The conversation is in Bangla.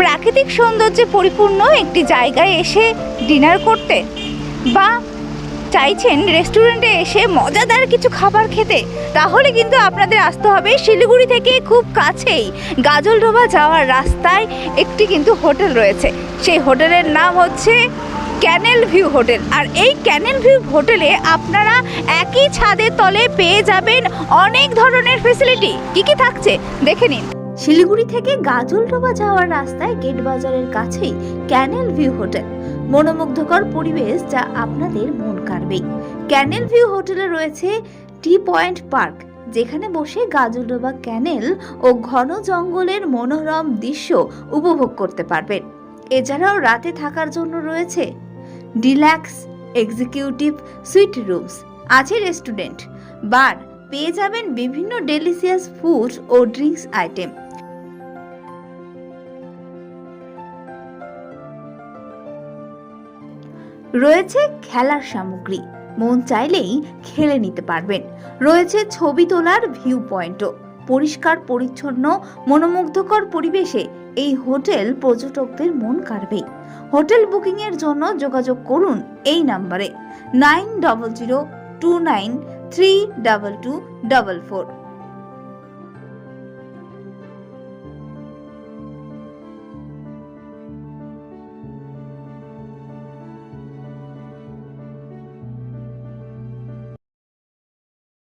প্রাকৃতিক সৌন্দর্যে পরিপূর্ণ একটি জায়গায় এসে ডিনার করতে বা চাইছেন রেস্টুরেন্টে এসে মজাদার কিছু খাবার খেতে, তাহলে কিন্তু আপনাদের আসতে হবে শিলিগুড়ি থেকে খুব কাছেই। গাজলডোবা যাওয়ার রাস্তায় একটি কিন্তু হোটেল রয়েছে। সেই হোটেলের নাম হচ্ছে ক্যানেল ভিউ হোটেল। আর এই ক্যানেল ভিউ হোটেলে আপনারা একই ছাদের তলে পেয়ে যাবেন অনেক ধরনের ফেসিলিটি কি কি থাকছে? দেখে নিন। শিলিগুড়ি থেকে গাজলডোবা যাওয়ার রাস্তায় গেট বাজারের কাছেই ক্যানেল ভিউ হোটেল। মনোমুগ্ধকর পরিবেশ যা আপনাদের মন কাড়বেই ক্যানেল ভিউ হোটেলে রয়েছে টি পয়েন্ট পার্ক, যেখানে বসে গাজলডোবা ক্যানেল ও ঘন জঙ্গলের মনোরম দৃশ্য উপভোগ করতে পারবেন। এছাড়াও রাতে থাকার জন্য রয়েছে ডিল্যাক্স এক্সিকিউটিভ সুইট রুমস, আছে রেস্টুরেন্ট, বার, পেয়ে যাবেন বিভিন্ন ডেলিসিয়াস ফুড ও ড্রিঙ্কস আইটেম। রয়েছে খেলার সামগ্রী। মন চাইলেই খেলে নিতে পারবেন। রয়েছে ছবি তোলার ভিউ পয়েন্টও পরিষ্কার, পরিচ্ছন্ন, মনোমুগ্ধকর পরিবেশে এই হোটেল পর্যটকদের মন কাড়বেই হোটেল বুকিংয়ের জন্য যোগাযোগ করুন এই নাম্বারে। Nine double zero two nine three double two double four.